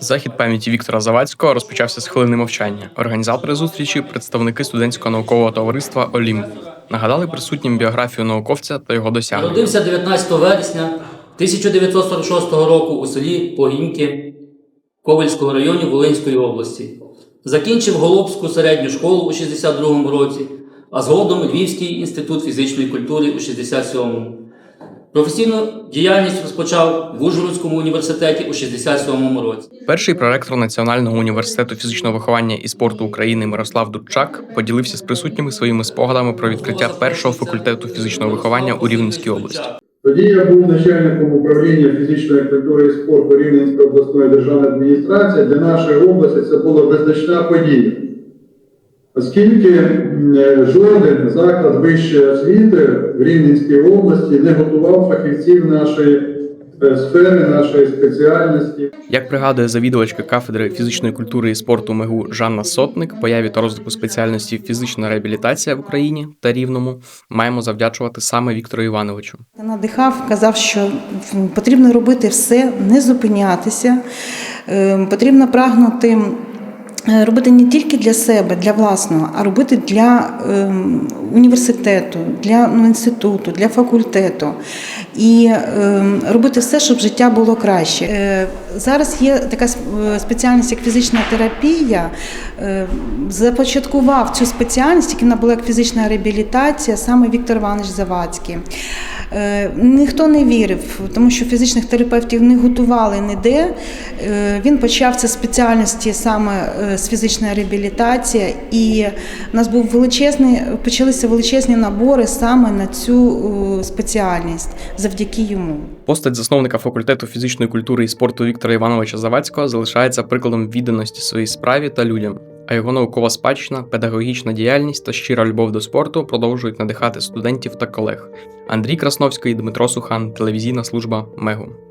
Захід пам'яті Віктора Завадського розпочався з хвилини мовчання. Організатори зустрічі представники студентського наукового товариства Олімп нагадали присутнім біографію науковця та його досягнення. Народився 19 вересня 1946 року у селі Погіньки Ковельського району Волинської області. Закінчив Голубську середню школу у 62 році, а згодом Львівський інститут фізичної культури у 67-му. Професійну діяльність розпочав в Ужгородському університеті у 67 році. Перший проректор Національного університету фізичного виховання і спорту України Мирослав Дудчак поділився з присутніми своїми спогадами про відкриття першого факультету фізичного виховання у Рівненській області. Тоді я був начальником управління фізичної культури і спорту Рівненської обласної державної адміністрації. Для нашої області це була визначна подія. Оскільки е, жоден заклад вищої освіти в Рівненській області не готував фахівців нашої е, сфери, нашої спеціальності. Як пригадує завідувачка кафедри фізичної культури і спорту МЕГУ Жанна Сотник, появі та розвитку спеціальності фізична реабілітація в Україні та рівному маємо завдячувати саме Віктору Івановичу. Надихав, казав, що потрібно робити все, не зупинятися, е, потрібно прагнути робити не тільки для себе, для власного, а робити для е, університету, для ну, інституту, для факультету. І е, робити все, щоб життя було краще. Е, Зараз є така е, спеціальність, як фізична терапія. Е, Започаткував цю спеціальність, яка була як фізична реабілітація, саме Віктор Іванович Завадський. Е, Ніхто не вірив, тому що фізичних терапевтів не готували ніде. Е, Він почав це спеціальності саме е, з фізичної реабілітації, і в нас був величезний, почалися величезні набори саме на цю спеціальність завдяки йому. Постать засновника факультету фізичної культури і спорту Віктора Івановича Завадського залишається прикладом відданості своїй справі та людям. А його наукова спадщина, педагогічна діяльність та щира любов до спорту продовжують надихати студентів та колег. Андрій Красновський, Дмитро Сухан, телевізійна служба Мегу.